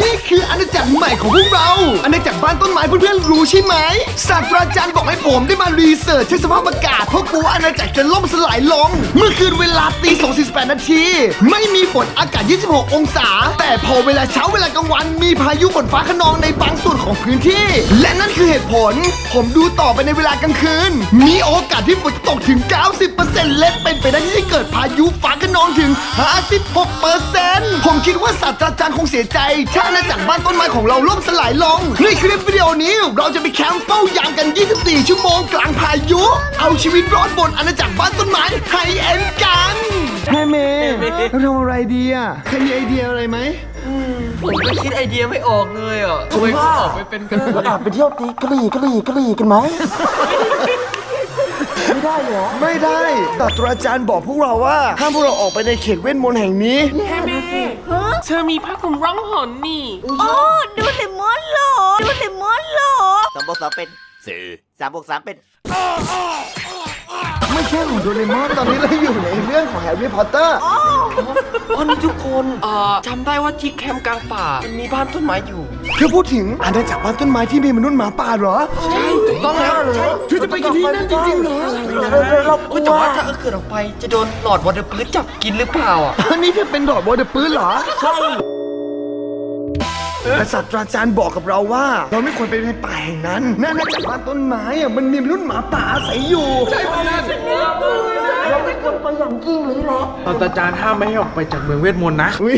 นี่คืออาณาจักรใหม่ของพวกเรา อาณาจักรบ้านต้นไม้เพื่อนๆรู้ใช่ไหมศาสตราจารย์บอกให้ผมได้มารีเสิร์ชเช็คสภาพอากาศเพราะกลัวอาณาจักรจะล่มสลายลง เมื่อคืนเวลาตี2.48นาทีไม่มีฝนอากาศ 26 องศา แต่พอเวลาเช้าเวลากลางวันมีพายุฝนฟ้าขนองในบางส่วนของพื้นที่ และนั่นคือเหตุผล ผมดูต่อไปในเวลากลางคืน มีโอกาสที่ฝนจะตกถึง 90%และเป็นไปได้ที่จะเกิดพายุฟ้าขนองถึง 56%ผมคิดว่าศาสตราจารย์คงเสียใจ ถ้าอาณาจักรบ้านต้นไม้ของเราล่มสลายลงในคลิปวิดีโอนี้เราจะไปแคมป์เฝ้ายามกัน 24 ชั่วโมงกลางพายุ เอาชีวิตรอดบนอาณาจักรบ้านต้นไม้ไฮเอ็นกันแฮเมเราทำอะไรดีอะใครมีไอเดียอะไรไหม ผมก็คิดไอเดียไม่ออกเลยอะทำไมเขาออกไปเป็นกันเราอาจไปเที่ยวตีกะหรี่กะหรี่กะหรี่กันไหม ไม่ได้เหรอ ไม่ได้ศาสตราจารย์บอกพวกเราว่าห้ามพวกเราออกไปในเขตเวทมนต์แห่งนี้ แม่เธอมีผ้าคลุมร่องหนนี่ โอ้ ดูสิมอนโหลดูสิมอนโหลสามบวกสามเป็นสี่สามบวกสามเป็น ไม่ใช่ของโดเรมอนตอนนี้เราอยู่ในเรื่องของแฮร์รี่พอตเตอร์อ๋อนี่ทุกคนเอ่อจำได้ว่าที่แคมป์กลางป่ามันมีบ้านต้นไม้อยู่เธอพูดถึงอาณาจักรบ้านต้นไม้ที่มีมนุษย์หมาป่าเหรอ ใช่ถูกต้องแล้วเธอจะไปกันที่นั่นจริงๆเหรอเรากเฮ้ยลัแต่วว่าถ้าเกิดออกไปจะโดนหลอดวอเตอร์พื้นจับกินหรือเปล่าอะ อันนี้เธอเป็นดอดบอเดอร์ปื้นเหรอ ใช่ แต่ศาสตราจารย์บอกกับเราว่า เราไม่ควรไปในป่าแห่งนั้นนั่นอาณาจักรบ้านต้นไม้อะมันมีมนุษย์หมาป่าอาศัยอยู่เราไม่ควรไปอย่างยิ่งเลยแหละศาสตราจารย์ห้ามไม่ให้ออกไปจากเมืองเวทมนต์นะอุ๊ย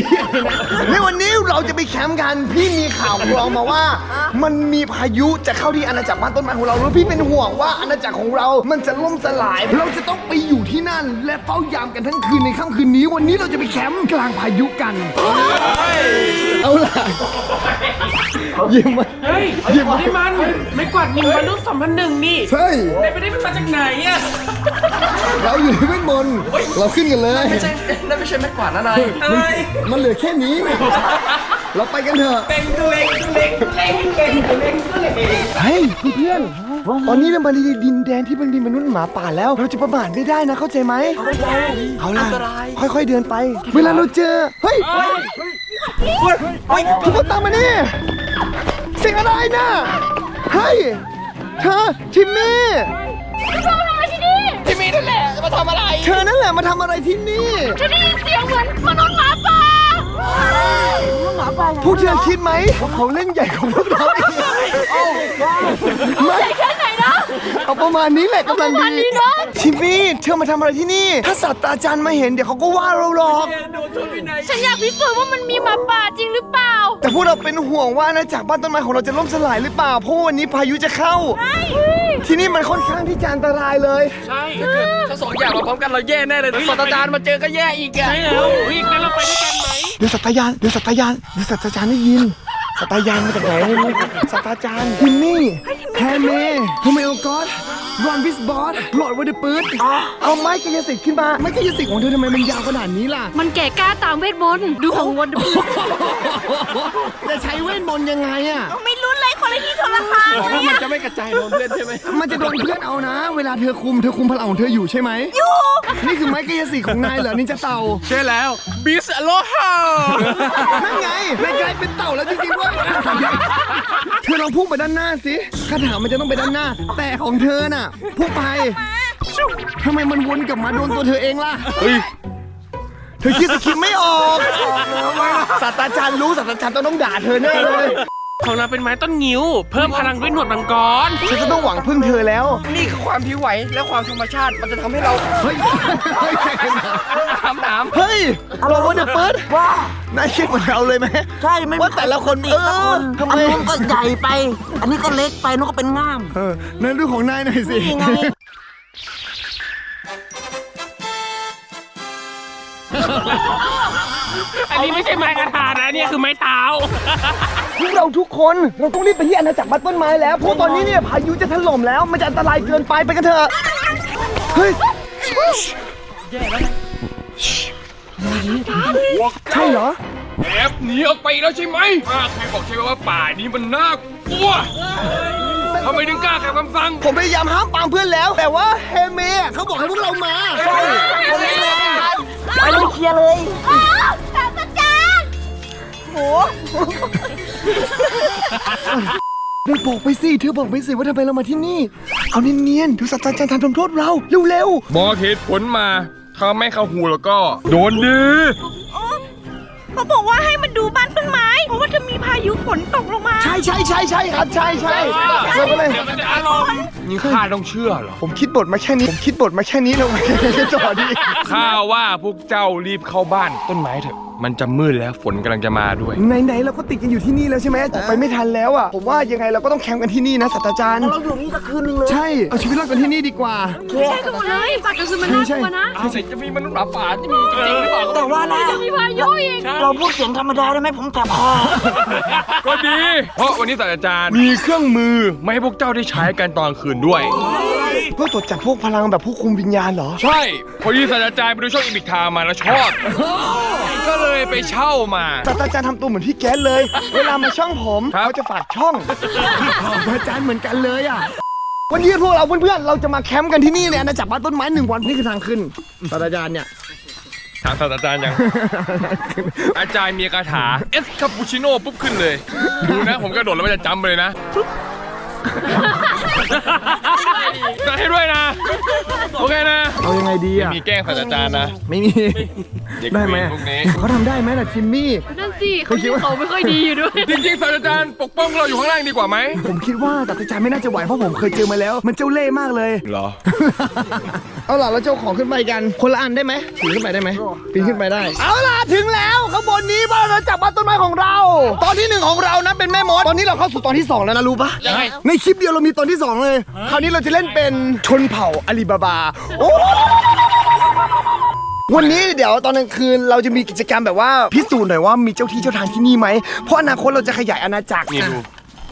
ในวันนี้เราจะไปแคมป์กันพี่มีข่าวกรองมาว่า มันมีพายุจะเข้าที่อาณาจักรบ้านต้นไม้ของเราแล้วพี่เป็นห่วงว่าอาณาจักรของเรา มันจะล่มสลาย เราจะต้องไปอยู่ที่นั่น และเฝ้ายามกันทั้งคืนในค่ำคืนนี้ วันนี้เราจะไปแคมป์กลางพายุกัน เอาล่ะยิ้มมาเฮ้ยนี่มัน ไม่กวาดนิมมนุษย์สองพันหนึ่งนี่ใช่ไม่ไปได้มันมาจากไหนอะเราอยู่ในเวทมนต์เราขึ้นกันเลยไม่ใช่นั่นไม่ใช่ไม้กวาดนะนายมันเหลือแค่นี้ เราไปกันเถอะเต็งตัวเล็กตัวเล็กตัวเล็กเต็งตัวเล็กตัวเล็กเฮ้ยเพื่อน ๆตอนนี้เรามาในดินแดนที่เป็นดินมนุษย์หมาป่าแล้ว เราจะประมาทไม่ได้นะเข้าใจไหมเอาล่ะค่อย ๆเดินไป เวลาเราเจอเฮ้ยเฮ้ยเฮ้ยทุกคนตามมานี่เสียงอะไรน่ะเฮ้ยเธอทิมมี่ที่มีนั่นแหละมาทำอะไร เธอนั่นแหละมาทำอะไรที่นี่จะได้ยินเสียงเหมือนมนุษย์หมาป่าพวกเธอคิดไหมว่าเขาเล่นใหญ่ของพวกเราอีกไม่แค่ไหนนะ เอาประมาณนี้แหละกำลังประมาดีณนี้เนอะทิมมี่เธอมาทำอะไรที่นี่ ถ้าศาสตราจารย์มาเห็นเดี๋ยวเขาก็ว่าเราหรอก ฉันอยากพิสูจน์ว่ามันมีหมาป่าจริงหรือเปล่า แต่พวกเราเป็นห่วงว่าอาณาจักรบ้านต้นไม้ของเราจะล่มสลายหรือเปล่า เพราะวันนี้พายุจะเข้า ที่นี่มันค่อนข้างที่จะอันตรายเลย ใช่ถ้าสองอย่างมาพร้อมกันเราแย่แน่เลยศาสตราจารย์มาเจอก็แย่อีกอะใช่แล้วเฮ้ยงั้นเราไปด้วยกันไหมเดี๋ยวสัตยานเดี๋ยวสัตยานเดี๋ยวสัตยานได้ยิน สัตยานมาจากไหนไม่รู้สัตยานทิมมี่แฮเมโฮเมโอกอส รอนวิสบอสหลอดวันเดอร์ปืดเอาไม้กายสิทธิ์ขึ้นมา ไม้กายสิทธิ์ของเธอทำไมมันยาวขนาดนี้ล่ะ มันแก่กล้าตามเวทมนต์ดูของวันดูจะใช้เวทมนต์ยังไงอะไม่รู้เลยคนละที่คนละทางบอกว่ามันจะไม่กระจายโดนเพื่อนใช่ไหมมันจะโดนเพื่อนเอานะ เวลาเธอคุมเธอคุมพลังของเธออยู่ใช่ไหมอยู่นี่คือไม้กายสิทธิ์ของนายเหรอนี่จะเต่า ใช่แล้วบิสโลฮา นั่นไงนายกลายเป็นเต่าแล้วจริงๆด้วย เธอลองพุ่งไปด้านหน้าสิคาถามันจะต้องไปด้านหน้า แต่ของเธอน่ะพุ่งไปทำไมมันวนกลับมาโดนตัวเธอเองล่ะ เฮ้ย เธอคิดสคริปต์ไม่ออก ศาสตราจารย์รู้ศาสตราจารย์ต้องต้องด่าเธอแน่เลย ของเราเป็นไม้ต้นงิ้ว เพิ่มพลังด้วยหนวดมังกร ฉันจะต้องหวังพึ่งเธอแล้ว นี่คือความผิวไหวและความธรรมชาติ มันจะทำให้เราเฮ้ยถามถามเฮ้ยเราว่าเดอะเปิดว่านายคิดเหมือนเราเลยไหมใช่ไม่ว่าแต่ละคนเออทำไมอันนู้นก็ใหญ่ไป อันนี้ก็เล็กไปนู้นก็เป็นง่ามเออนั่นเรื่องของนายหน่อยสินี่ไง อันนี้ไม่ใช่ไม้กระทานะเนี่ยคือไม้เท้า พวกเราทุกคนเราต้องรีบไปที่อาณาจักรบ้านต้นไม้แล้วเพราะตอนนี้เนี่ยพายุจะถล่มแล้ว มันจะอันตรายเกินไปไปกันเถอะเฮ้ยใช่เหรอ แอบหนีออกไปแล้วใช่ไหมข้าเคยบอกใช่ไหมว่าป่านี้มันน่ากลัวทำไมถึงกล้าขัดคำสั่งผมพยายามห้ามปรามเพื่อนแล้ว แต่ว่าเฮเมะเขาบอกให้พวกเรามาไปเลยเคลียร์เลยอ๋อศาสตราจารย์ หมู เธอบอกไปสิเธอบอกไปสิว่าทำไมเรามาที่นี่ เอาเนียนๆดูศาสตราจารย์ทำโทษเราเร็วบอกเหตุผลมา ถ้าไม่เข้าหูแล้วก็ โดนดีเขาบอกว่าให้มันดูบ้านต้นไม้ เพราะว่าจะมีพายุฝนตกลงมา ๆใช่ใช่ใช่ใช่ครับใช่ใช่เราก็เลยนี่ข้าต้องเชื่อเหรอผมคิดบทมาแค่นี้ผมคิดบทมาแค่นี้เราจะต่อดีข้าว่าพวกเจ้ารีบเข้าบ้านต้นไม้เถอะมันจะมืดแล้วฝนกำลังจะมาด้วย ไหนๆเราก็ติดกันอยู่ที่นี่แล้วใช่ไหมออกไปไม่ทันแล้วอะผมว่ายังไงเราก็ต้องแคมป์กันที่นี่นะศาสตราจารย์ เราอยู่นี่สักคืนนึงเลย ใช่ เอาชีวิตรอดกันที่นี่ดีกว่าใช่กันหมดเลยป่ากลางคืนมันน่ากลัวนะเอาสิจะมีมนุษย์หมาป่าที่มีจริงๆหรือเปล่าก็แต่ว่านะจะมีพายุอีกเราพูดเสียงธรรมดาได้ไหมผมแสบคอก็ดี เพราะวันนี้ศาสตราจารย์มีเครื่องมือไม่ให้พวกเจ้าได้ใช้กันตอนคืนด้วย เพื่อตรวจจับพวกพลังแบบผู้คุมวิญญาณเหรอ ใช่พอดีศาสตราจารย์ไปดูช่องอีบิกทามาแล้วชอบ ก็เลยไปเช่ามา ศาสตราจารย์ทำตัวเหมือนพี่แก๊สเลย เวลามาช่องผมครับ เขาจะฝากช่อง อาจารย์เหมือนกันเลยอะ วันนี้พวกเราเพื่อนๆ เราจะมาแคมป์กันที่นี่เลยอาณาจักรบ้านต้นไม้หนึ่งวันนี่คือทางขึ้นศาสตราจารย์เนี่ย ถามศาสตราจารย์ยัง อาจารย์มีคาถาเอสคาปูชิโน่ปุ๊บขึ้นเลย ดูนะ ผมกระโดดแล้วมันจะจำไปเลยนะปุ๊บ จะให้ด้วยนะ โอเคนะ เอายังไงดีอะ มีแกล้งศาสตราจารย์นะ ไม่มี เด็กได้ไหมเวรอะพวกนี้ เขาทำได้ไหมล่ะทิมมี่ นั่นสิเขาคิดว่าเขาไม่ค่อยดีอยู่ด้วย จริงๆศาสตราจารย์ปกป้องเราอยู่ข้างล่างดีกว่าไหม ผมคิดว่าศาสตราจารย์ไม่น่าจะไหวเพราะผมเคยเจอมาแล้ว มันเจ้าเล่ห์มากเลย เหรอ เอาล่ะเราจะเอาของขึ้นไปกัน คนละอันได้ไหมปีนขึ้นไปได้ไหมปีนขึ้นไปได้ เอาล่ะถึงแล้วข้างบนนี้บ้านเราจับบ้านต้นไม้ของเรา ตอนที่หนึ่งของเรานะเป็นแม่มด ตอนนี้เราเข้าสู่ตอนที่สองแล้วนะรู้ปะยังไงในคลิปเดียวเรามีตอนที่สองเลย คราวนี้เราจะเล่นเป็นชนเผ่าอาลีบาบาโอ้วันนี้เดี๋ยวตอนกลางคืนเราจะมีกิจกรรมแบบว่าพิสูจน์หน่อยว่ามีเจ้าที่เจ้าทางที่นี่ไหม เพราะอนาคตเราจะขยายอาณาจักรนี่ดู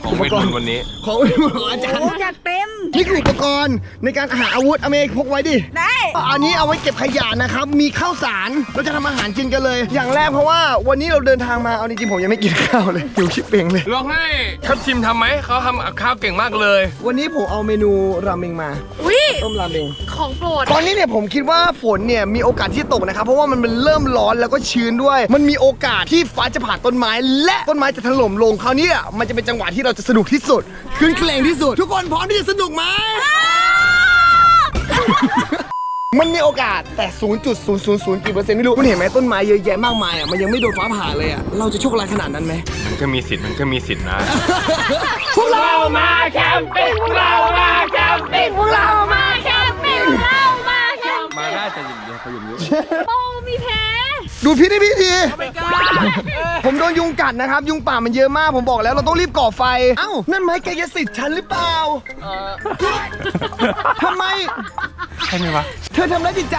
ของเวทมนต์วันนี้ ของของอาจารย์อยากเต็ม นี่คืออุปกรณ์ในการหาอาวุธอเมริกพกไว้ดิ ได้ อันนี้เอาไว้เก็บขยะนะครับ มีข้าวสาร เราจะทำอาหารกินกันเลย อย่างแรกเพราะว่าวันนี้เราเดินทางมา เอาจริงๆผมยังไม่กินข้าวเลยหิวชิบเป่งเลย ลองให้ทัพทีมทำไหม เขาทำกับข้าวเก่งมากเลย วันนี้ผมเอาเมนูราเมงมา อุ้ยต้มราเมง ของโปรด ตอนนี้เนี่ยผมคิดว่าฝนเนี่ยมีโอกาสที่ตกนะครับ เพราะว่ามันเป็นเริ่มร้อนแล้วก็ชื้นด้วย มันมีโอกาสที่ฟ้าจะผ่าต้นไม้ และต้นไม้จะถล่มลง คราวนี้อะมันจะเป็นจังหวะที่เราจะสนุกที่สุดขึ้นเคลงที่สุด ทุกคนพร้อมที่จะสนุกไหม มันมีโอกาสแต่ 0.000กี่เปอร์เซ็นต์ไม่รู้คุณเห็นไหมต้นไม้เยอะแยะมากมายอะมันยังไม่โดนฟ้าผ่าเลยอะเราจะโชคร้ายขนาดนั้นไหม มันก็มีสิทธิ์ มันก็มีสิทธิ์นะ พวกเรามาแคมปิ้งเรามาแคมปิ้งพวกเรามาแคมปิ้งเรามาแคมมาได้แต่อย่าอย่าเขาอยู่นี้โอ้มีแผล ดูพี่ได้พี่ทีผมโดนยุงกัดนะครับ ยุงป่ามันเยอะมาก ผมบอกแล้วเราต้องรีบก่อไฟ เอ้า นั่นไม้กายสิทธิ์ฉันหรือเปล่าทำไม ใช่ไหมวะ เธอทำร้ายจิตใจ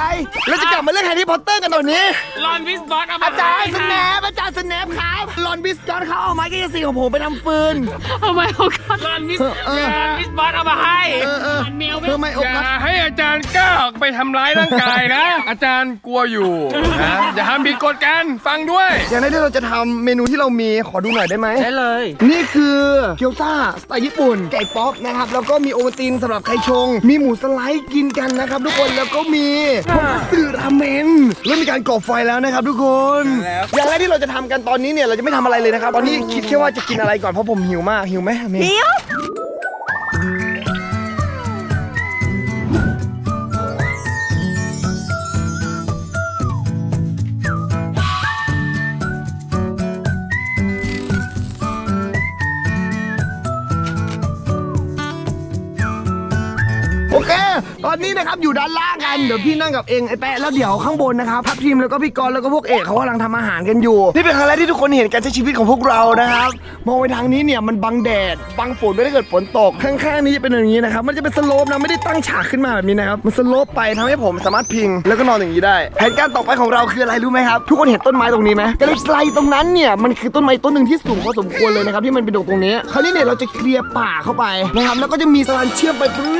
เราจะกลับมาเรื่องแฮร์รี่พอตเตอร์กันตอนนี้ ลอนวิสบอสเอาอาจารย์สแนปอาจารย์สแนปครับ ลอนบิสจอนเขาเอาไม้กายสิทธิ์ของผมไปทำฟืนทำไมเขากัดลอนวิสเออลอนวิสบอสเอามาให้เออเออมันแมวไหมเธอไม่โออย่ากัสให้อาจารย์กล้าออกไปทำร้ายร่างกายนะ อาจารย์กลัวอยู่นะอย่าทำผิดกฎกันฟังด้วย อย่างแรกที่เราจะทำเมนูที่เรามีขอดูหน่อยได้ไหม ได้เลย นี่คือเกี๊ยวซ่าสไตล์ญี่ปุ่น ไก่ป๊อปนะครับ แล้วก็มีโอวัลตินสำหรับใครชง มีหมูสไลด์กินกันนะครับ ทุกคนแล้วก็มีทงคัตสึราเมนเริ่มมีการก่อไฟแล้วนะครับ ทุกคนอย่างแรกที่เราจะทำกันตอนนี้เนี่ยเราจะไม่ทำอะไรเลยนะครับ ตอนนี้คิดแค่ว่าจะกินอะไรก่อนเพราะผมหิวมากหิวไหมเมย์ เดี๋ยว ตอนนี้นะครับอยู่ด้านล่างกันเดี๋ยวพี่นั่งกับเองไอ้แปะแล้วเดี๋ยวข้างบนนะครับพับทีมแล้วก็พี่กรณ์แล้วก็พวกเอกเขากำลังทำอาหารกันอยู่นี่เป็นครั้งแรกที่ทุกคนเห็นการใช้ชีวิตของพวกเรานะครับมองไปทางนี้เนี่ยมันบังแดดบังฝนไม่ได้เกิดฝนตกข้างๆนี้จะเป็นอย่างนี้นะครับมันจะเป็นสโลปนะไม่ได้ตั้งฉากขึ้นมาแบบนี้นะครับมันสโลปไปทำให้ผมสามารถพิง แล้วก็นอนอย่างนี้ได้แผนการต่อไปของเราคืออะไรรู้ไหมครับทุกคนเห็นต้นไม้ตรงนี้ไหมกระไกลตรงนั้นเนี่ยมันคือต้นไม้ต้นหนึ่งที่สูงพอสมควรเลยนะครับที่มันเป็นดอกตรงนี้คราวนี้เนี่ยเราจะเคลียร์ป่าเข้าไปนะครับแล้วก็จะมีสะพานเชื่อมไปปึ๊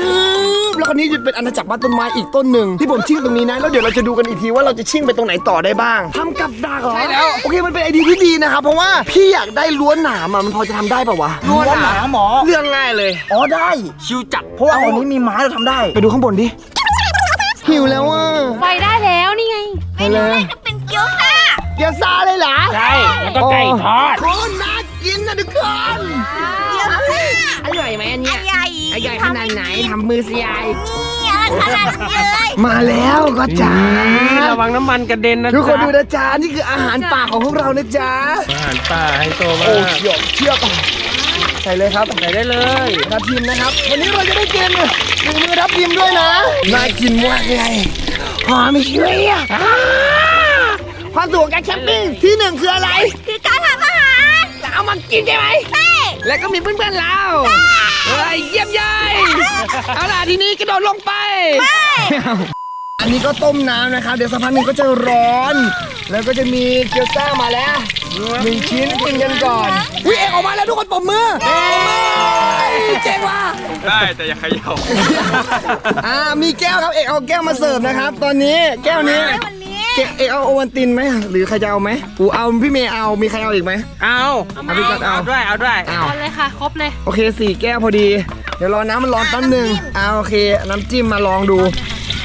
บแล้วคราวนี้จะเป็นอาณาจักรบ้านต้นไม้อีกต้นหนึ่งที่ผมชิ่งตรงนี้นะแล้วเดี๋ยวเราจะดูกันอีกทีว่าเราจะชิ่งไปตรงไหนต่อได้บ้างทำกับดักเหรอใช่แล้ว โอเคมันเป็นไอเดียที่ดีนะครับเพราะว่าพี่อยากได้ล้วนหนามอะมันพอจะทำได้ปะวะล้วนหนาหมอเรื่องง่ายเลย อ๋อได้ชิวจัดเพราะว่าวันนี้มีไม้เราทำได้ ไปดูข้างบนดิหิวแล้วอะไฟได้แล้วนี่ไงไปเลยจะเป็นเกี๊ยวซ่าเกี๊ยวซ่าเลยเหรอใช่แล้วก็ไก่ทอดโคตรน่ากินนะทุกคนอร่อยไหมอันเนี้ยใหญ่อร่อยขนาดไหนทำมือสิยาย นี่อะไรขนาดนี้เลยมาแล้วก็จ๋าระวังน้ำมันกระเด็นนะทุกคนจ๊ะดูนะจ๊ะนี่คืออาหารป่าของพวกเรานะจ๊ะอาหารป่าไฮโซมาโอ้กเชือกเชือกใส่เลยครับใส่ได้เลยทับทิมนะครับ วันนี้เราจะได้กินหนึ่งมือทับทิมด้วยนะน่ากินมากเลยหอมเชียวอะอ่าความสุขของการแคมปิ้งที่หนึ่งคืออะไรคือการทำอาหารเอามากินใช่ไหมใช่แล้วก็มีเพื่อนๆเรา เฮ้ยเยี่ยมยายเอาล่ะทีนี้กระโดดลงไป อันนี้ก็ต้มน้ำนะครับ เดี๋ยวสักพักหนึ่งก็จะร้อน แล้วก็จะมีเกี๊ยวซ่ามาแล้วหนึ่งชิ้นกินกันก่อนอุ้ยเอกออกมาแล้วทุกคนปมมือปมมือเจ๋งว่ะได้แต่อย่าเขย่าอ่ามีแก้วครับเอกเอาแก้วมาเสิร์ฟนะครับ ตอนนี้แก้วนี้วันนี้ เอกเอกเอาโอวันตินไหมหรือใครจะเอาไหมกูเอาพี่เมย์เอามีใครเอาอีกไหมเอาเอาพี่กัดเอาเอาด้วยเอาด้วยเอาเอาเลยค่ะครบเลยโอเคสี่แก้วพอดี เดี๋ยวรอน้ำมันร้อนแป๊บหนึ่งเอาโอเค น้ำจิ้มมาลองดู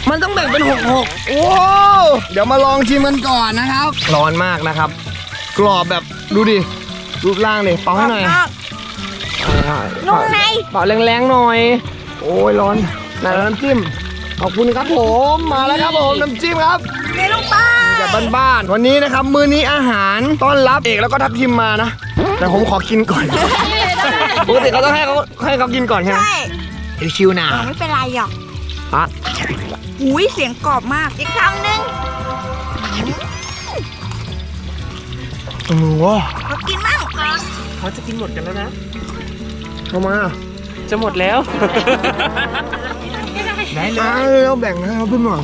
มันต้องแบ่งเป็นหกหกโอ้เดี๋ยวมาลองชิมกันก่อนนะครับ ร้อนมากนะครับ กรอบแบบดูดิรูปร่างดิเป่าให้หน่อยนุ่มในเป่าแรงๆหน่อย โอ้ยร้อนไหนน้ำจิ้ม ขอบคุณครับผมมาแล้วครับผมน้ำจิ้มครับเมลงไปจากบ้านๆวันนี้นะครับ มื้อนี้อาหารต้อนรับเอกแล้วก็ทัพทิมมานะ แต่ผมขอกินก่อนปกติเขาต้องให้เขาให้เขากินก่อนใช่ไหมใช่ชิวๆนะไม่เป็นไรหรอกอะอุ้ยเสียงกรอบมากอีกคำหนึ่งโอ้โหเขากินมั่งเขาจะกินหมดกันแล้วนะเข้ามาจะหมดแล้ว ได้เลยเอาแบ่งให้เขาเพื่อนหน่อย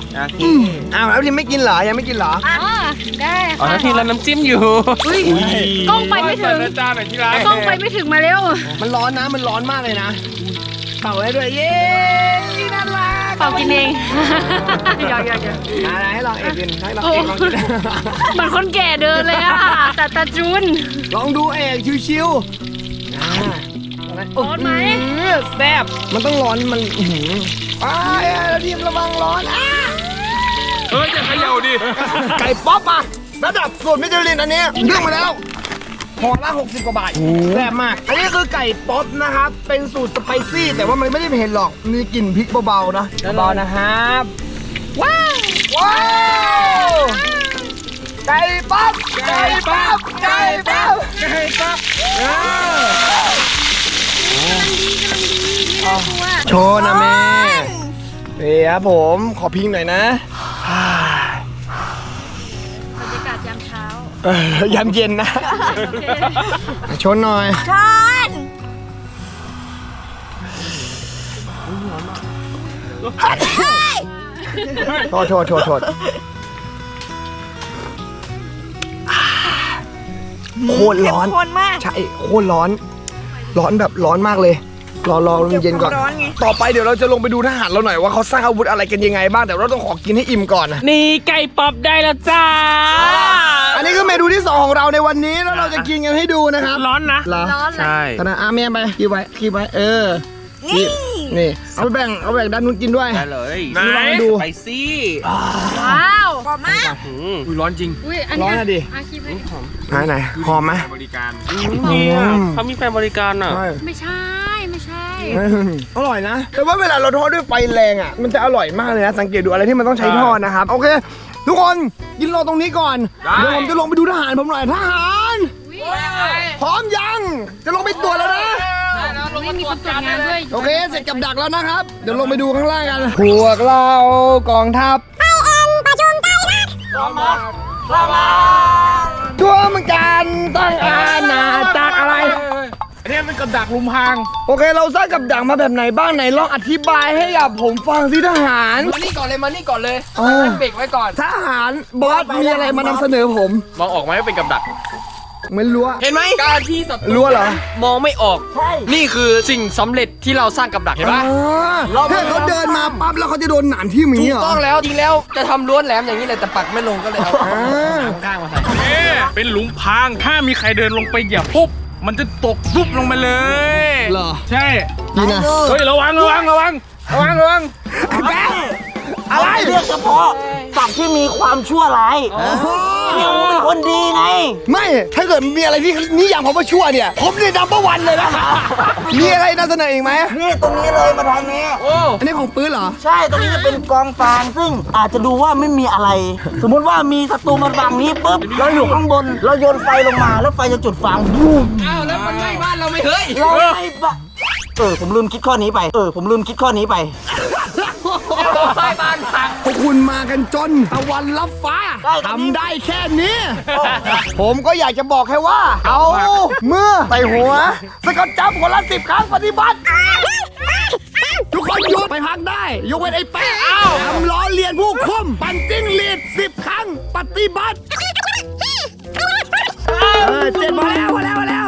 อ้าวแล้วทิมไม่กินเหรอยังไม่กินเหรออ๋อได้อ๋อค่ะแล้วทีละน้ำจิ้มอยู่กล้องไปไม่ถึงอาจารย์หน่อยที่ร้านกล้องไปไม่ถึงมาเร็วมันร้อนนะมันร้อนมากเลยนะเป่าได้ด้วยเย้น่ารักเป่ากินเองหยอกหยอกหยอกอะไรให้ลองเอกกินให้ลองเอกลองกินเหมือนคนแก่เดินเลยอะแต่ตาจุนลองดูเอกชิวๆอ่า ร้อนไหมอื้อแซ่บมันต้องร้อนมันอื้อหืออ้ายแล้วทีมระวังร้อนอะเฮ้ยอย่าเขย่าดิไก่ป๊อปอะระดับสูตรมิชลินอันนี้เลือกมาแล้วห่อละ60 กว่าบาทแซ่บมาก อันนี้คือไก่ป๊อปนะครับ เป็นสูตรสไปซี่ แต่ว่ามันไม่ได้เผ็ดหรอก มีกลิ่นพริกเบาๆนะเบาๆนะครับ ว้าว ว้าว ไก่ป๊อป ไก่ป๊อป ไก่ป๊อป ไก่ป๊อป โชว์นะแม่เฮ้ยครับผมขอพิงหน่อยนะบรรยากาศยามเช้า เออยามเย็นนะชนหน่อยช้อนโทษโทษโทษโทษโคตรร้อนเข้มข้นมาก ใช่ โคตรร้อน ร้อนแบบร้อนมากเลย รอรอลมเย็นก่อน ร้อนไง ต่อไปเดี๋ยวเราจะลงไปดูทหารเราหน่อยว่าเขาสร้างอาวุธอะไรกันยังไงบ้างแต่เราต้องขอกินให้อิ่มก่อนนะนี่ไก่ป๊อปได้แล้วจ้า อันนี้คือเมนูที่สองของเราในวันนี้แล้วเราจะกินกันให้ดูนะครับร้อนนะ เหรอร้อนเลย ใช่ขนาดอาแม่ไปคีบไว้คีบไว้เออคีบ นี่ เอาไปแบ่ง เอาไปแบ่งด้านนู้นกินด้วย ได้เลยไหนดู ไปซี่ว้าวกรอบมากอืมอุ้ยร้อนจริงอุ้ยอันร้อนี้นอะดิอาคีพให้ไหนไหนหอมไหม บริการนี่อะเขามีแฟนบริการอะใช่ไม่ใช่ไม่ใช่ อร่อยนะ แต่ว่าเวลาเราทอดด้วยไฟแรงอะ มันจะอร่อยมากเลยนะ สังเกตดูอะไรที่มันต้องใช้ทอดนะครับ โอเค ทุกคนกินรอตรงนี้ก่อน ได้ เดี๋ยวผมจะลงไปดูทหารผมหน่อย ทหาร พร้อมยัง จะลงไปตรวจแล้วนะ ไม่มีคนตรวจงานด้วย โอเค เสร็จกับดักแล้วนะครับ เดี๋ยวลงไปดูข้างล่างกัน พวกเรากองทัพทั่วมันการตั้งอาณาจักรอะไร อันนี้มันกับดักลุมพาง โอเค เราสร้างกับดักมาแบบไหนบ้างไหนลองอธิบายให้กับผมฟังสิทหาร มานี่ก่อนเลยมานี่ก่อนเลยอ๋อเบรกไว้ก่อน ทหารบอสมีอะไรมานำเสนอผม มองออกไหมว่าเป็นกับดัก เหมือนรั้ว เห็นไหมการที่ศัตรูรั้วเหรอ มองไม่ออก นี่คือสิ่งสำเร็จที่เราสร้างกับดักเห็นปะอ๋อถ้าเขาเดินมาปั๊บแล้วเขาจะโดนหนามที่หมีถูกเหรอ ต้องแล้วจริงแล้วจะทำล้วนแหลมอย่างนี้เลยแต่ปักไม่ลงก็เลยเอาอ่า ข้างมาใส่เอ๊ะเป็นหลุมพราง ถ้ามีใครเดินลงไปเหยียบปุ๊บ มันจะตกซุบลงมาเลย เหรอ ใช่ ดีนะ เฮ้ย ระวัง ระวัง ระวัง ระวัง ระวังแบงอะไรเลือกเฉพาะ สัตว์ที่มีความชั่วร้ายเนี่ยผมเป็นคนดีไง ไม่ ถ้าเกิดมีอะไรที่นิยามผมว่าชั่วเนี่ย ผมเนี่ยดับเบิลวันเลยนะครับ มีอะไรน่าเสนออีกไหม นี่ตรงนี้เลยมาทางนี้ อันนี้ของปื้นเหรอ ใช่ตรงนี้จะเป็นกองฟางซึ่งอาจจะดูว่าไม่มีอะไร สมมุติว่ามีศัตรูมาฝั่งนี้ปุ๊บเราอยู่ข้างบน เราโยนไฟลงมาแล้วไฟจะจุดฟางบูมอ้าวแล้วมันไหม้บ้านเราไม่เฮ้ยเราไม่ปะเออผมลืมคิดข้อนี้ไป เออผมลืมคิดข้อนี้ไป บ้านพัง พวกคุณมากันจนตะวันรับฟ้าได้ตรงนี้ทำได้แค่นี้ ผมก็อยากจะบอกแค่ว่า เอามือใส่หัว สกอตจับคนละสิบครั้งปฏิบัติ ทุกคนหยุดไปพักได้ ยกเว้นไอ้แป๊ะทำล้อเลียนผู้คุม ปั่นจิ้งหรีดสิบครั้งปฏิบัติเออเจ็ดมาแล้วมาแล้วมาแล้ว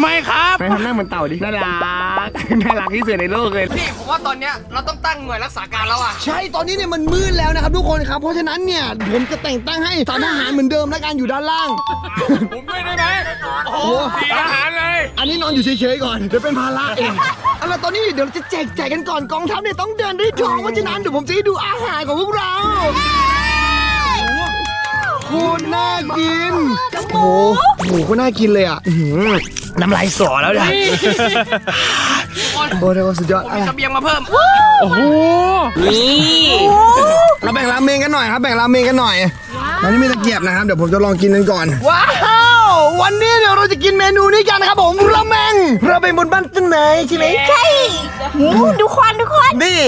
ไม่ไม่ครับไปทำหน้าเหมือนเต่าดิ น่ารัก น่ารักที่สุดในโลกเลย พี่ผมว่าตอนเนี้ยเราต้องตั้งหน่วยรักษาการแล้วอะ ใช่ตอนนี้เนี่ยมันมืดแล้วนะครับทุกคนครับ เพราะฉะนั้นเนี่ยผมจะแต่งตั้งให้สารทหารเหมือนเดิมและกันอยู่ด้านล่าง ผมด้วยได้ไหมโอ้โหสีอาหารเลยอันนี้นอนอยู่เฉยๆก่อนเดี๋ยวเป็นภาระเองเอาล่ะตอนนี้เดี๋ยวเราจะแจกจ่ายกันก่อนกองทัพเนี่ยต้องเดินด้วยท้องเพราะฉะนั้นเดี๋ยวผมจะให้ดูอาหารของพวกเราโคตรน่ากินโอ้โหโอ้โหก็น่ากินเลยอะอื้อหือน้ำลายสอแล้วเนี่ยโอ้โหสุดยอดอะไรเสบียงมาเพิ่ม โอ้โหเราแบ่งราเมงกันหน่อยครับแบ่งราเมงกันหน่อยอันนี้มีตะเกียบนะครับเดี๋ยวผมจะลองกินกันก่อน ว้าววันนี้เดี๋ยวเราจะกินเมนูนี้กันนะครับผมราเมงราเมงบนบ้านต้นไม้ใช่ไหมใช่หูดูควันทุกคนนี่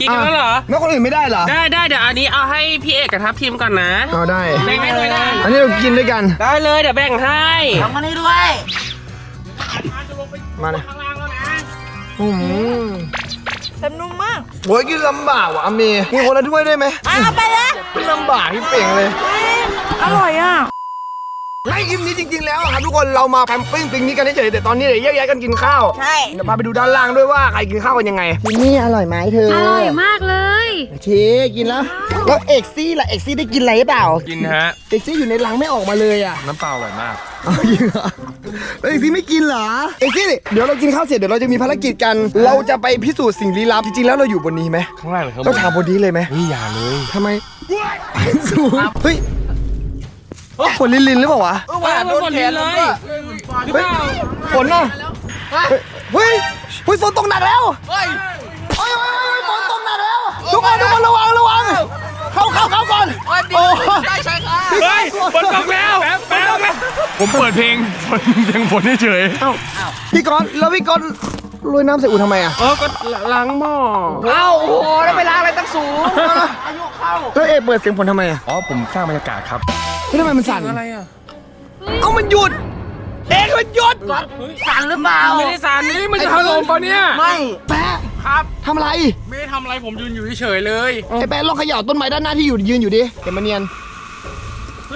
กินกันแล้วเหรอ แล้วคนอื่นไม่ได้เหรอ ได้ได้เดี๋ยวอันนี้เอาให้พี่เอกกับทัพทีมก่อนนะเอาได้แบ่งให้ด้วยได้ อันนี้เรากินด้วยกัน ได้เลยเดี๋ยวแบ่งให้ทำมานี่ด้วยมาเลยอืมเต็มนุ่มมากโอ้ยกินลำบากว่ะอาเมย์กินคนละถ้วยได้ไหมอะเอาไปเลยลำบากที่เป่งเลย อร่อยอะ ในคลิปนี้จริงๆแล้วอะครับทุกคนเรามาแคมปิ้งปิกนิกกันเฉยๆแต่ตอนนี้เดี๋ยวแยกย้ายกันกินข้าวใช่ เดี๋ยวพาไปดูด้านล่างด้วยว่าใครกินข้าวกันยังไงนี่อร่อยไหมเธออร่อยมากเลยเชกินแล้วแล้วเอกซี่ล่ะเอกซี่ได้กินอะไรหรือเปล่ากินฮะ เอกซี่อยู่ในรังไม่ออกมาเลยอะน้ำเปล่าอร่อยมากเอาจริงเหรอแล้วเอกซี่ไม่กินเหรอเอกซี่เดี๋ยวเรากินข้าวเสร็จเดี๋ยวเราจะมีภารกิจกัน เราจะไปพิสูจน์สิ่งลี้ลับจริงๆแล้วเราอยู่บนนี้ไหมข้างล่างเลยครับต้องถามบนนี้เลยไหมเฮ้ยอย่าเลยทำไมสูงเฮ้ย ฝนลินลินหรือเปล่าวะว่าโดนแขนเลยเฮ้ยฝนน่ะเฮ้ยเฮ้ยเฮ้ยฝนตกหนักแล้วเฮ้ยเฮ้ยเฮ้ยเฮ้ยฝนตกหนักแล้วทุกคนทุกคนระวังระวังเข้าเข้าเข้าก่อนโอ้ยดีโอ้ได้ใช่ค่ะเฮ้ยฝนตกแล้วแป๊บแป๊บแป๊บผมเปิดเพลงฝนเพลงฝนเฉยพี่กอนแล้วพี่กอน โรยน้ำใส่อูทำไมอะ เออก็ล้างหม้อเอ้าโอ้โหแล้วไปล้างอะไรตั้งสูงแล้วเอกเปิดเสียงฝนทำไมอะๆอ๋อผมสร้างบรรยากาศครับแล้วทำไมมันสั่นอะไรอะเอ้ามันหยุด เอกมันหยุดสั่นหรือเปล่าไม่ได้สารนี่มันจะจะถล่มปะเนี่ยไม่แปะครับทำอะไร ไม่ได้ทำอะไรผมยืนอยู่เฉยๆเลยไอ้แปะลองเขย่าต้นไม้ด้านหน้าที่อยู่ยืนอยู่ดิเห็นมันเนียน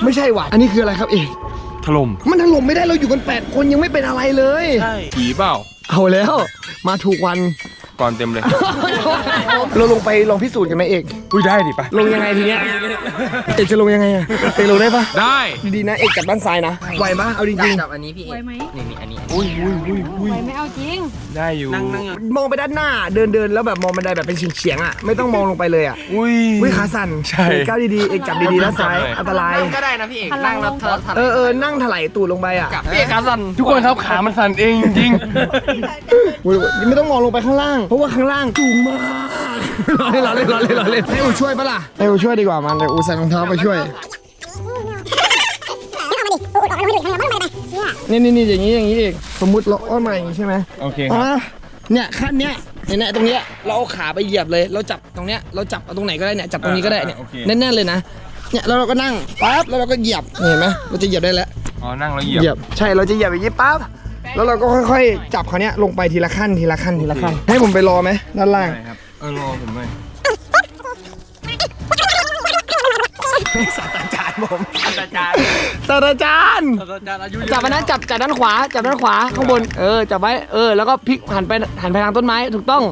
ไม่ใช่ว่ะอันนี้คืออะไรครับเอกถล่มมันถล่มไม่ได้เราอยู่กันแปดคนยังไม่เป็นอะไรเลยผีเปล่า เอาแล้ว มาถูกวันก่อนเต็มเลย เราลงไปลองพิสูจน์กันไหมเอกอุ้ยได้ดิปะลงยังไงทีเนี้ยเอกจะลงยังไงอะเอกลงได้ปะได้ ดีๆนะเอกจับด้านซ้ายนะไหวปะเอาจริงจับอันนี้พี่เอกไหวไหมนี่นี่อันนี้ อุ้ยอุ้ยอุ้ยอุ้ยไหวไม่เอาจริง ได้อยู่ นั่งนั่งๆมองไปด้านหน้าเดินเดินๆแล้วแบบมองบันไดแบบเป็นเฉียงๆอะไม่ต้องมองลงไปเลยอะอุ้ย วิขาสั่นใช่ เอกก้าวดีๆเอกจับดีๆด้านซ้ายจับหน่อยอันตราย นั่งก็ได้นะพี่เอกนั่งแล้วเธอถเอนัดอเออนั่งถลายตูดลงไปอะกับพี่เอกครับสันทุกคนครับขามันสั่นเองจริงอุ๊ยไม่ต้องมองลงไปข้างล่าง เพราะว่าข้างล่างสูงมาก รอเล่นรอเล่นรอเล่นรอเล่นให้อูช่วยปะล่ะให้อูช่วยดีกว่ามันเดี๋ยวอูใส่รองเท้าไปช่วย นี่นี่นี่อย่างนี้อย่างนี้อีกสมมุติเราอ้อมมาอย่างนี้ใช่ไหมโอเคครับอะเนี่ยขั้นเนี้ยเนี่ยเนี่ยตรงเนี้ยเราเอาขาไปเหยียบเลย เราจับตรงเนี้ยเราจับเอาตรงไหนก็ได้เนี่ยจับตรงนี้ก็ได้เนี่ยโอเค แน่นๆเลยนะเนี่ยแล้วเราก็นั่งปั๊บแล้วเราก็เหยียบเห็นไหมเราจะเหยียบได้แล้ว อ๋อ นั่งแล้วเหยียบ เหยียบใช่เราจะเหยียบอย่างนี้ปั๊บแล้วเราก็ค่อยๆ จับเขาเนี้ยลงไปทีละขั้นทีละขั้นทีละขั้น ให้ผมไปรอไหมด้านล่างได้ครับ เออ รอผมหน่อย ศาสตราจารย์ผมอาจารย์ศาสตราจารย์อาจารย์อายุจับอันนั้นจับจับด้านขวาจับด้านขวาข้างบนเออจับไว้เออแล้วก็พลิกหันไปหันไปทางต้นไม้ถูกต้อง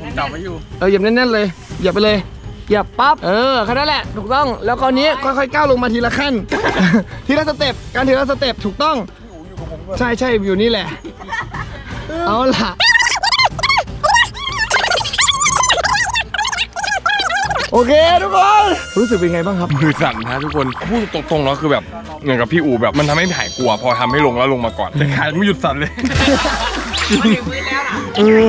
ผมจับไว้อยู่เออเหยียบแน่นๆเลยเหยียบไปเลยเหยียบปั๊บเออแค่นั้นแหละถูกต้อง แล้วคราวนี้ค่อยๆก้าวลงมาทีละขั้น ทีละสเต็ปการทีละสเต็ปถูกต้อง ใช่ใช่อยู่นี่แหละเอาล่ะ โอเคทุกคน รู้สึกเป็นไงบ้างครับมือสั่นนะทุกคนพูดตรงๆแล้วคือแบบเหมือนกับพี่อูแบบมันทำให้หายกลัว พอทำให้ลงแล้วลงมาก่อนแต่ขาไม่หยุดสั่นเลยเออ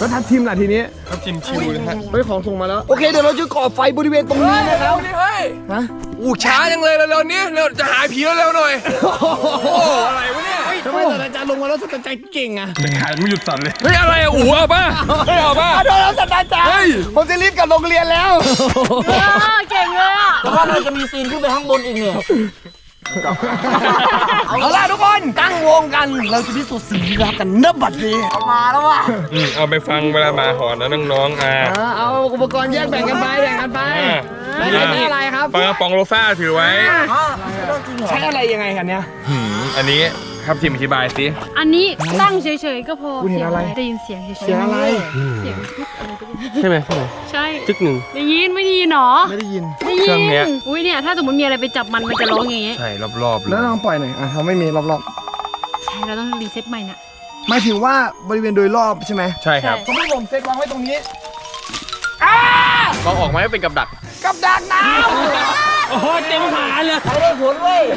แล้วทัดทีมล่ะทีนี้ครับจิมชิวนะฮะเฮ้ยของส่งมาแล้ว โอเคเดี๋ยวเราจะก่อไฟบริเวณตรงนี้นะครับเฮ้ยฮะอู้ช้าจังเลยเร็วๆนี้เร็วจะหายผีเร็วๆหน่อยโอ้อะไรวะเนี่ย ทำไมศาสตราจารย์ลงมาแล้วศาสตราจารย์เก่งอะแต่ขาไม่หยุดสั่นเลยเฮ้ยอะไรอะอูเอาป่ะไม่เอาป่ะโดนแล้วศาสตราจารย์เฮ้ย ผมจะรีบกลับโรงเรียนแล้ว เออเก่งเลยอะ แล้วก็เราจะมีซีนขึ้นไปข้างบนอีกเนี่ย เอาล่ะทุกคนตั้งวงกัน เราจะพิสูจน์สิ่งลี้ลับกันเนบบัดนี้มาแล้วว่ะอืมเอาไปฟังเวลามาหอนนะน้องๆอ่าอ่าเอาอุปกรณ์แยกแบ่งกันไปแบ่งกันไปอ่าไหนไหนใช้อะไรครับ ฟังกระป๋องโรซ่าถือไว้ ใช้อะไรยังไงกันเนี่ยหืมอันนี้ ครับทีมอธิบายสิ อันนี้ตั้งเฉยๆก็พอคุณเห็นอะไร ได้ยินเสียงเฉยๆเสียงอะไร เสียงทึกอะไรก็ได้ใช่ไหมใช่ไหมใช่จึกหนึ่ง ได้ยินไม่ได้ยินหรอไม่ได้ยิน ได้ยินอุ้ยเนี่ยถ้าสมมติมีอะไรไปจับมันมันจะร้องอย่างเงี้ยใช่รอบๆเลแล้วยลองปล่อยหน่อยอะเขาไม่มีรอบใช่เราต้องรีเซ็ตใหม่น่ะๆหมายถึงว่าบริเวณโดยรอบใช่ไหมใช่ครับผมให้ผมเซตวางไว้ตรงนี้ลองออกมาให้เป็นกับดัก กับดักน้โอ้โหเต็มขาเลย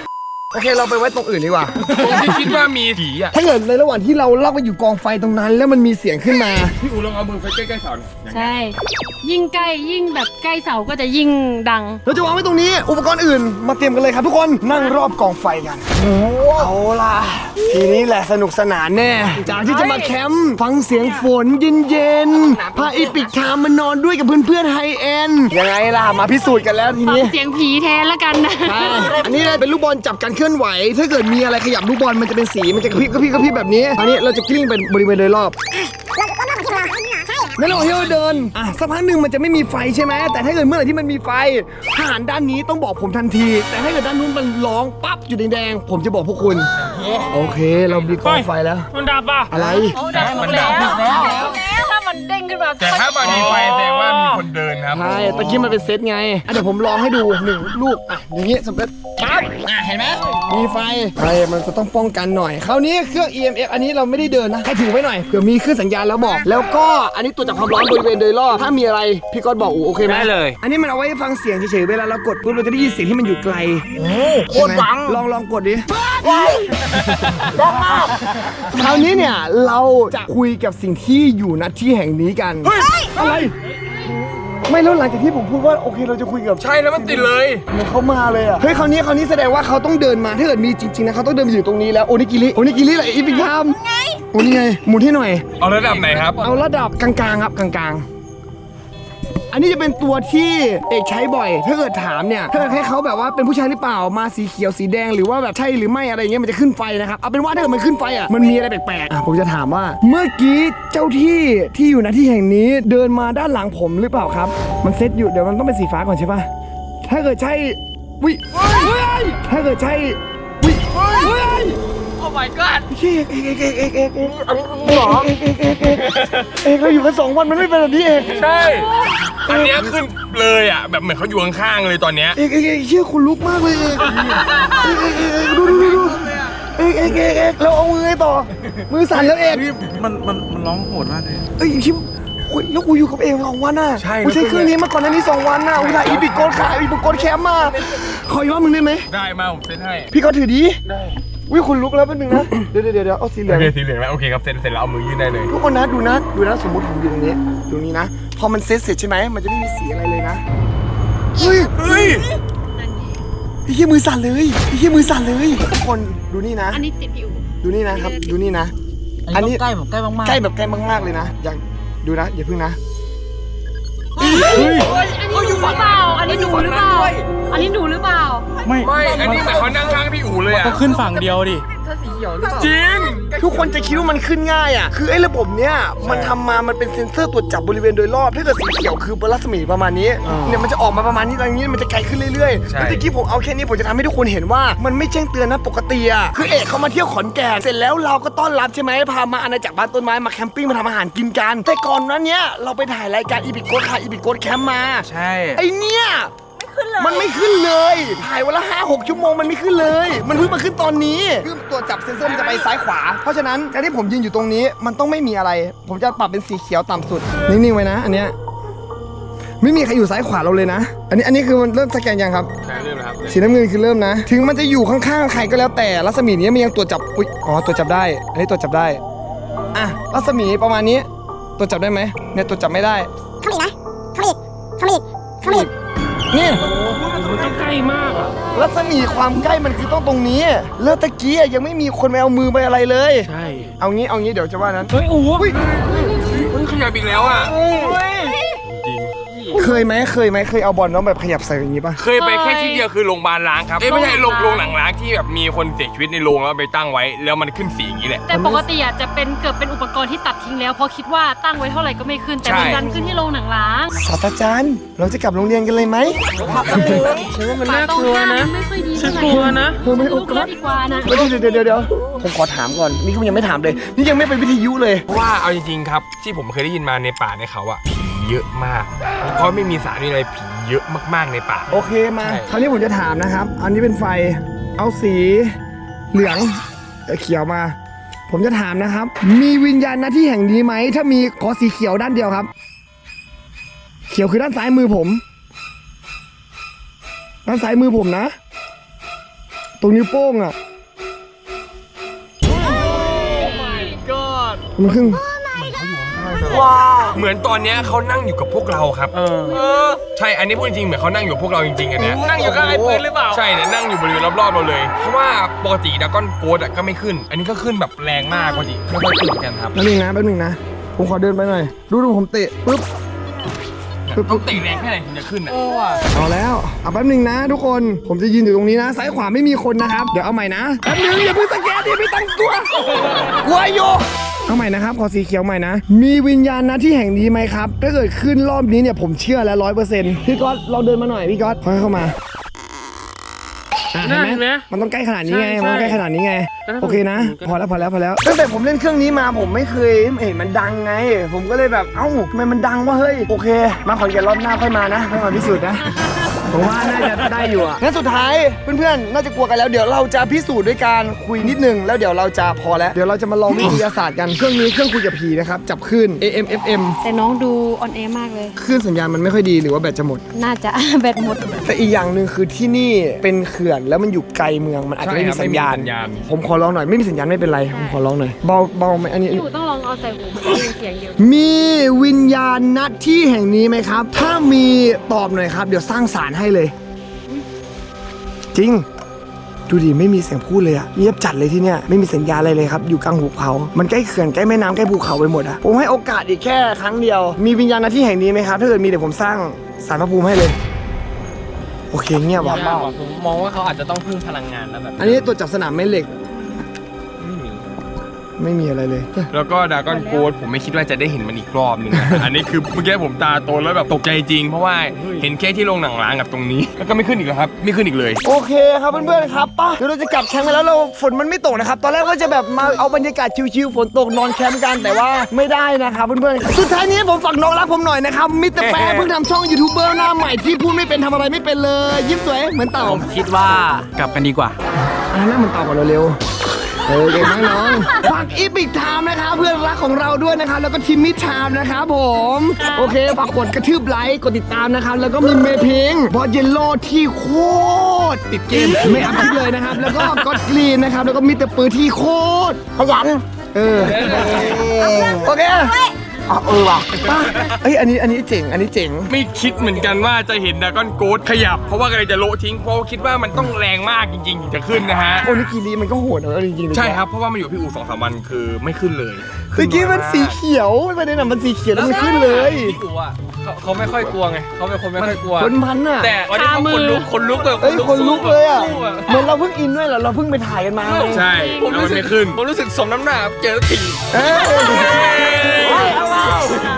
ำ โอเคเราไปไว้ตรงอื่นดีกว่า ผมที่คิดว่ามีผีอะ ถ้าเกิดในระหว่างที่เราลากไปอยู่กองไฟตรงนั้น แล้วมันมีเสียงขึ้นมา พี่อูลองเอามือไปใกล้ๆเสาหน่อยใช่ ยิ่งใกล้ยิ่งแบบใกล้เสาก็จะยิ่งดัง เราจะวางไว้ตรงนี้ อุปกรณ์อื่นมาเตรียมกันเลยครับทุกคนนั่งรอบกองไฟกันเอาล่ะ ทีนี้แหละสนุกสนานแน่จากที่จะมาแคมป์ฟังเสียงฝนเย็นๆพาอีปิกไทามมานอนด้วยกับเพื่อนๆไฮเอ็นยังไงล่ะมาพิสูจน์กันแล้วทีฟังนี้เสียงผีแทนแล้วกันนะ ใช่อันนี้เป็นลูกบอลจับการเคลื่อนไหว ถ้าเกิดมีอะไรขยับลูกบอลมันจะเป็นสีมันจะกระพริบกระพริบกระพริบแบบนี้อันนี้เราจะกลิ้งเป็นบริเวณโดยรอบในระหว่างที่เราเดิน อะสักพักหนึ่งมันจะไม่มีไฟใช่ไหม แต่ถ้าเกิดเมื่อไหร่ที่มันมีไฟทหารด้านนี้ต้องบอกผมทันที แต่ถ้าเกิดด้านนู้นมันร้องปั๊บอยู่แดงๆผมจะบอกพวกคุณ โอเค เรามีกองไฟแล้ว มันดับป่ะ อะไร มันดับแล้วถ้า มันเด้งขึ้นมาแต่ถ้ามันมีไฟแสดงว่ามีคนเดินครับใช่ตะกี้มันเป็นเซตไงอะเดี๋ยวผมลองให้ดูหนึ่งลูกอะอย่างงี้สำเร็จปั๊บอะเห็นไหมมีไฟไฟมันจะต้องป้องกันหน่อยคราวนี้เครื่อง EMF อันนี้เราไม่ได้เดินนะให้ถือไว้หน่อยเผื่อมีขึ้นสัญญาณแล้วบอก แล้วก็อันนี้ตรวจจับความร้อนบริเวณโดยรอบถ้ามีอะไรพี่ก๊อตบอกอูโอเคไหมได้เลย อันนี้มันเอาไว้ฟังเสียงเฉยๆเวลาเรากดปุ๊บเราจะได้ยินเสียงที่มันอยู่ไกลโคตรดังลองลองกดดิคราวนี้เนี่ยเราจะคุยกับสิ่งที่อยู่ณที่แห่งนี้กันอะไร ไม่แล้วหลังจากที่ผมพูดว่าโอเคเราจะคุยกับใช่แล้วมันติดเลย เหมือนเขามาเลยอะ เฮ้ยคราวนี้คราวนี้แสดงว่าเขาต้องเดินมาถ้าเกิดมีจริงๆนะเขาต้องเดินมาอยู่ตรงนี้แล้วโอนิกิริโอนิกิริแหละอีพิกามไงโอ้นี่ไงหมุนให้หน่อย เอาระดับไหนครับ เอาระดับกลางๆครับกลางๆ อันนี้จะเป็นตัวที่เอกใช้บ่อย ถ้าเกิดถามเนี่ยถ้าเกิดให้เขาแบบว่าเป็นผู้ชายหรือเปล่ามาสีเขียวสีแดงหรือว่าแบบใช่หรือไม่อะไรเงี้ยมันจะขึ้นไฟนะครับเอาเป็นว่าถ้าเกิดมันขึ้นไฟอะมันมีอะไรแปลกๆอะผมจะถามว่า เมื่อกี้เจ้าที่ที่อยู่ณที่แห่งนี้เดินมาด้านหลังผมหรือเปล่าครับ มันเซตอยู่เดี๋ยวมันต้องเป็นสีฟ้าก่อนใช่ปะถ้าเกิดใช่วิถ้าเกิดใช่ วิโอ้ my god เอกเอกเอกเอกเอกเอกอันนี้หรอเอกเอกเอกเอกเอกเราอยู่กันสองวันมันไม่เป็นแบบนี้เอกใช่อันเนี้ยขึ้นเลยอะแบบเหมือนเขาอยู่ข้างๆเลยตอนเนี้ยเอกเอกเอกเชื่อคุณลุกมากเลยเอกเอกเอกเอกดูดูดูดูเอกเอกเอกเอกเราเอามือไงต่อ มือสั่นแล้วเอกมันมันมันร้องโหดมากเลยเอ้ยชิมแล้วกูอยู่กับเอกสองวันน่ะใช่กูใช้เครื่องนี้มาก่อนหน้านี้สองวันน่ะกูถ่ายอีพิโกดขายอีพิโกดแคมมาขออีกรอบมึงได้ไหมได้มาผมเซ็นให้พี่ก็ถือดีได้ วิคุณลุกแล้วเป็นหนึ่งนะ เดี๋ยวเดี๋ยวเดี๋ยวเอาสีเหลืโอองเคสีเหลืองแล้วโอเคครับเซ็นเสร็จแล้วเอามือยื่นได้เลยทุกคนนะดูนะดูนะสมมติผมอยู่ตรงนี้ตรงนี้นะ พอมันเซตเสร็จใช่ไหมมันจะไม่มีสีอะไรเลยนะเฮ้ยเฮ้ยไอ้เหี้ยมือสั่นเลยไอ้เหี้ยมือสั่นเลยทุกคนดูนี่นะ อันนี้ติดอยู่ดูนี่นะครับ ดูนี่นะ อัอันนนี้นี้ใกล้แบบใกล้มากๆ ใกล้แบบใกล้มากๆเลยนะ อย่างดูนะอย่าพึ่งนะ อันนี้หนูหรือเปล่า อันนี้หนูหรือเปล่า อันนี้หนูหรือเปล่า ไม่ ไม่ อันนี้เหมือนเขานั่งข้างพี่อูเลยอะ ต้องขึ้นฝั่งเดียวดิ จริง ทุกคนจะคิดว่ามันขึ้นง่ายอะ คือไอ้ระบบเนี้ยมันทำมา มันเป็นเซ็นเซอร์ตรวจจับบริเวณโดยรอบ ถ้าเกิดสีเขียวคือรัศมีประมาณนี้ เนี่ยมันจะออกมาประมาณนี้ตรงนี้มันจะไกลขึ้นเรื่อยๆใช่ แล้วเมื่อกี้ผมเอาแค่นี้ผมจะทำให้ทุกคนเห็นว่ามันไม่แจ้งเตือนนะปกติอะ คือเอกเขามาเที่ยวขอนแก่นเสร็จแล้วเราก็ต้อนรับใช่ไหมพามาอาณาจักรบ้านต้นไม้มาแคมปิ้งมาทำอาหารกินกัน แต่ก่อนนั้นเนี้ยเราไปถ่ายรายการอีพิโกดค่ะอีพิโกดแคมป์มา ใช่ ไอเนี่ ยมันไม่ขึ้นเลย ถ่ายวันละห้าหกชั่วโมงมันไม่ขึ้นเลย มันเพิ่งมาขึ้นตอนนี้คือตัวจับเซ็นเซอร์มันจะไปซ้ายขวา เพราะฉะนั้นการที่ผมยืนอยู่ตรงนี้ มันต้องไม่มีอะไร ผมจะปรับเป็นสีเขียวต่ำสุด นิ่งๆไว้นะ อันเนี้ย ไม่มีใครอยู่ซ้ายขวาเราเลยนะ อันนี้อันนี้คือมันเริ่มสแกนยังครับใช่เริ่มแล้วครับสีน้ำเงินคือเริ่มนะ ถึงมันจะอยู่ข้างๆใครก็แล้วแต่ รัศมีนี้มันยังตรวจจับ อุ๊ย อ๋อตรวจจับได้ อันนี้ตรวจจับได้ อะ รัศมีประมาณนี้ตรวจจับได้ไหมเนี่ยตรวจจับไม่ได้ เข้ามาอีกนะเข้ามาอีกเข้ามาอีกเข้ามาอีก นี่มันต้องใกล้มากอะรัศมีความใกล้มันคือต้องตรงนี้ แล้วตะกี้อะยังไม่มีคนไปเอามือไปอะไรเลย ใช่เอางี้เอางี้เดี๋ยวจะว่านั้น เฮ้ยโอ้โหอุ๊ยเฮ้ยขยับอีกแล้วอะ เคยไหมเคยไหมเคยเอาบอลน้องแบบขยับใส่อย่างนี้ป่ะ เคยไปแค่ที่เดียวคือโรงพยาบาลล้างครับเอ้ยไม่ใช่โรงโรงหนังล้างที่แบบมีคนเสียชีวิตในโรงแล้วไปตั้งไว้ แล้วมันขึ้นสีอย่างนี้แหละ แต่ปกติอะจะเป็นเกือบเป็นอุปกรณ์ที่ตัดทิ้งแล้วเพราะคิดว่าตั้งไว้เท่าไหร่ก็ไม่ขึ้นแต่มันใช่ดันขึ้นที่โรงหนังล้างศาสตราจารย์เราจะกลับโรงเรียนกันเลยไหมฉันว่ามันฝาน่าตรงกลัวข้ามนะมันไม่ค่อยดีฉัเท่านไหร่กลัวนะเออไม่โอลูกกาเลือสดดีกว่านะเดี๋ยวเดี๋ยวเดี๋ยวเดี๋ยวผมขอถามก่อนนี่เขายังไม่ถามเลย นี่ยังไม่เป็นวิทยุเลย เพราะว่าเอาจริงๆครับ ที่ผมเคยได้ยินมาในป่าในเขาอะผี เยอะมากเพราะไม่มีสารมีอะไรผีเยอะมากๆในป่า โอเคมาใช่ คราวนี้ผมจะถามนะครับ อันนี้เป็นไฟเอาสีเหลืองเอ่อเขียวมา ผมจะถามนะครับ มีวิญญาณหน้าที่แห่งนี้ไหม ถ้ามีขอสีเขียวด้านเดียวครับ เขียวคือด้านซ้ายมือผม ด้านซ้ายมือผมนะ ตรงนิ้วโป้งอะมันครึ่ง เหมือนตอนเนี้ยเขานั่งอยู่กับพวกเราครับ เออใช่ อันนี้พูดจริงๆเหมือนเขานั่งอยู่กับพวกเราจริงๆอันเนี้ยนั่งอยู่กับไอ้ปืนหรือเปล่า ใช่เนี่ยนั่งอยู่บริเวณรอบๆเราเลย เพราะว่าปกติดากอนโกดอะก็ไม่ขึ้น อันนี้ก็ขึ้นแบบแรงมากปกติไม่ค่อยขึ้นเหมือนกันครับแป๊บนึงนะแป๊บนึงนะ ผมขอเดินไปหน่อย ดูดูผมเตะปุ๊บ ต้องเตะแรงแค่ไหนถึงจะขึ้นอะเอาแล้วเอาแป๊บนึงนะทุกคน ผมจะยืนอยู่ตรงนี้นะ ซ้ายขวาไม่มีคนนะครับ เดี๋ยวเอาใหม่นะ แป๊บนึงอย่าเพิ่งสแกนดิไม่ตั้งตัวกลัวอยู่ เอาใหม่นะครับขอสีเขียวใหม่นะ มีวิญญาณนะที่แห่งนี้ไหมครับ ถ้าเกิดขึ้นรอบนี้เนี่ยผมเชื่อแล้วร้อยเปอร์เซ็นต์พี่ก๊อตลองเดินมาหน่อยพี่ก๊อตค่อยเข้ามาอะนั่นเห็นไหมเห็นไหมมันต้องใกล้ขนาดนี้ไง ใช่มันต้องใกล้ขนาดนี้ไงแล้วถ้าโอเคนะ พอแล้วพอแล้วพอแล้ว ตั้งแต่ผมเล่นเครื่องนี้มาผมไม่เคยเห็นมันดังไง ผมก็เลยแบบ เอ้าทำไมมันดังวะเฮ้ย โอเค มาขอนแก่นรอบหน้าค่อยมานะค่อยมาพิสูจน์นะ ผมว่าน่าจะได้อยู่อะงั้นสุดท้ายเพื่อนๆ น่าจะกลัวกันแล้วเดี๋ยวเราจะพิสูจน์ด้วยการคุยนิดนึงแล้วเดี๋ยวเราจะพอแล้ว เดี๋ยวเราจะมาลองวิทยาศาสตร์กัน เครื่องนี้เครื่องคุยกับผีนะครับ จับคลื่น AM FM แต่น้องดูออนแอร์มากเลย คลื่นสัญญาณมันไม่ค่อยดีหรือว่าแบตจะหมด น่าจะ แบตหมด แต่อีกอย่างหนึ่งคือที่นี่เป็นเขื่อนแล้วมันอยู่ไกลเมืองมันอาจจะไม่มีสัญญาณใช่ครับไม่มีสัญญาณผมขอลองหน่อยไม่มีสัญญาณไม่เป็นไรผมขอลองหน่อยเบาเบาไหมอันนี้พี่หนูต้องลองเอา ใส่หูมันได้ยินเสียงเดียวมีวิญญาณณที่แห่งนี้ไหมครับ ถ้ามีตอบหน่อยครับ เดี๋ยวสร้างสารให้เลย จริง ดูดิไม่มีเสียงพูดเลยอะเงียบจัดเลยที่เนี่ยไม่มีสัญญาณอะไรเลยครับ อยู่กลางหุบเขา มันใกล้เขื่อนใกล้แม่น้ำใกล้ภูเขาไปหมดอะผมให้โอกาสอีกแค่ครั้งเดียว มีวิญญาณณที่แห่งนี้ไหมครับ ถ้าเกิดมีเดี๋ยวผมสร้างสารพระภูมิให้เลย โอเคเงียบว่ะผมมองว่าเขาอาจจะต้องพึ่งพลังงานแล้วแบบอันนี้ตัวจับสนามแม่เหล็ก ไม่มีอะไรเลยแล้วก็ดากอนโกดผมไม่คิดว่าจะได้เห็นมันอีกรอบหนึงนะ อันนี้คือเมื่อกี้ผมตาโตแล้วแบบตกใจจริง เพราะว่าเห็นแค่ที่โรงหนังล้างกับตรงนี้ แล้วก็ไม่ขึ้นอีกแล้วครับ ไม่ขึ้นอีกเลย โอเคครับเพื่อนๆครับป่ะเดี๋ยวเราจะกลับแคมป์กันแล้วเราฝนมันไม่ตกนะครับ ตอนแรกก็จะแบบมาเอาบรรยากาศชิวๆฝนตกนอนแคมป์กันแต่ว่าไม่ได้นะครับเพื่อนๆสุดท้ายนี้ผมฝากน้องรักผมหน่อยนะครับมิสเตอร์แฟร์เพิ่งทำช่องยูทูบเบอร์หน้าใหม่ที่พูดไม่เป็นทำอะไรไม่เป็นเลย ยิ้มสวยเหมือนเต่าคิดว่ากลับกันดีกว่าอันนั้นเหมือนเต่าก่อนเร็วๆ เออเก่งมากน้องฝากอีพิกไทม์นะครับเพื่อนรักของเราด้วยนะครับแล้วก็ทีมมิดไทม์นะครับผม โอเคฝากกดกระทืบไลค์กดติดตามนะครับแล้วก็มีเมพิงบอสเยลโล่ที่โคตรติดเกมไม่อัพคลิปเลยนะครับ แล้วก็ก็อดกรีนนะครับแล้วก็มิสเตอร์ปืนที่โคตรขยันเออโอเค อ๋อเออว่ะป้าเอ้ยอันนี้อันนี้เจ๋งอันนี้เจ๋ง ไม่คิดเหมือนกันว่าจะเห็นดากอนโกดขยับ เพราะว่ากำลังจะโละทิ้งเพราะว่าคิดว่ามันต้องแรงมากจริงๆถึงจะขึ้นนะฮะ โอนิกิรีมันก็โหดนะจริงๆใช่ครับ เพราะว่ามันอยู่พี่อู่สองสามวันคือไม่ขึ้นเลยเมื่อกี้มันสีเขียวประเด็นอะมันสีเขียวแล้วมันขึ้นเลย พี่กูอะ เขาเขาไม่ค่อยกลัวไงเขาเป็นคนไม่ค่อยกลัว คนมันอะ แต่วันนี้เขาคนลุกคนลุกแบบเอ้ยคนลุกเลยอะสู้อะเหมือนเราเพิ่งอินด้วยเหรอเราเพิ่งไปถ่ายกันมาใช่ผมแล้วรู้มันสึกไม่ขึ้น ผมรู้สึกสมน้ำหน้าเจอติ่ง เอ้ย